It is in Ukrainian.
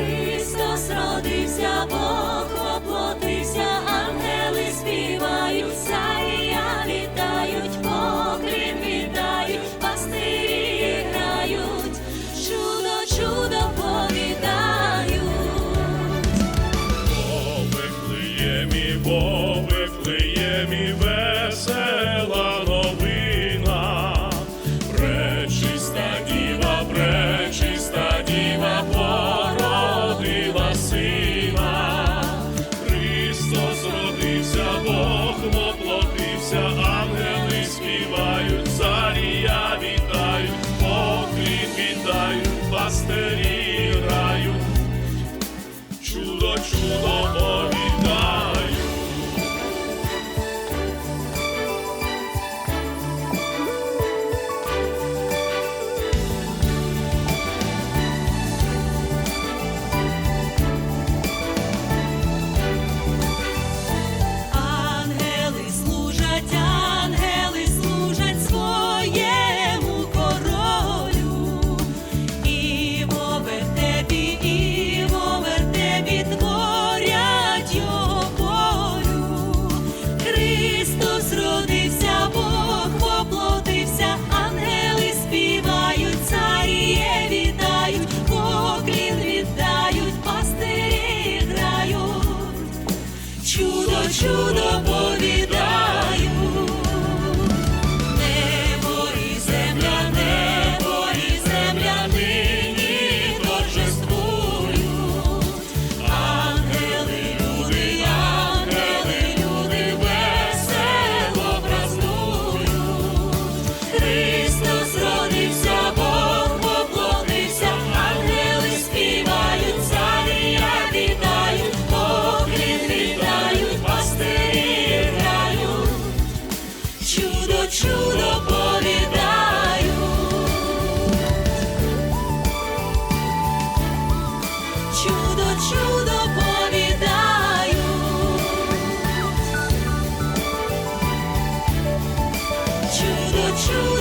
Христос родився, Бог Hold on. the truth.